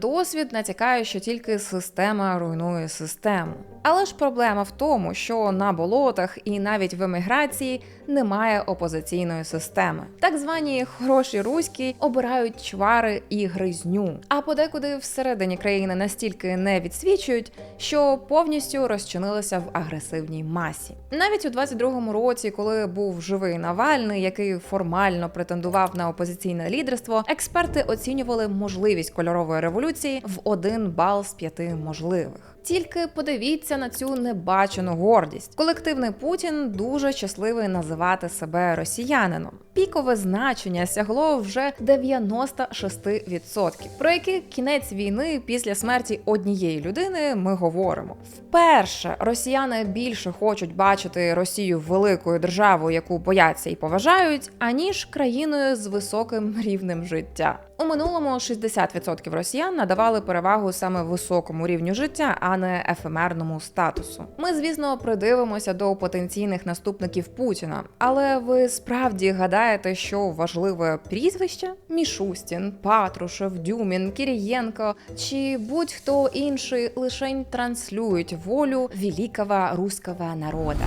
Досвід натякає, що тільки система руйнує систему. Але ж проблема в тому, що на болотах і навіть в еміграції немає опозиційної системи. Так звані хороші руські обирають чвари і гризню. А подекуди всередині країни настільки не відсвічують, що повністю розчинилися в агресивній масі. Навіть у 22-му році, коли був живий Навальний, який формально претендував на опозиційне лідерство, експерти оцінювали можливість кольорової революції в один бал з п'яти можливих. Тільки подивіться на цю небачену гордість. Колективний Путін дуже щасливий називати себе росіянином. Пікове значення сягло вже 96%. Про який кінець війни після смерті однієї людини ми говоримо. Вперше росіяни більше хочуть бачити Росію великою державою, яку бояться і поважають, аніж країною з високим рівнем життя. У минулому 60% росіян надавали перевагу саме високому рівню життя, а не ефемерному статусу. Ми, звісно, придивимося до потенційних наступників Путіна, але ви справді гадаєте, що важливе прізвище? Мішустін, Патрушев, Дюмін, Кірієнко чи будь-хто інший лишень транслюють волю великого руського народа.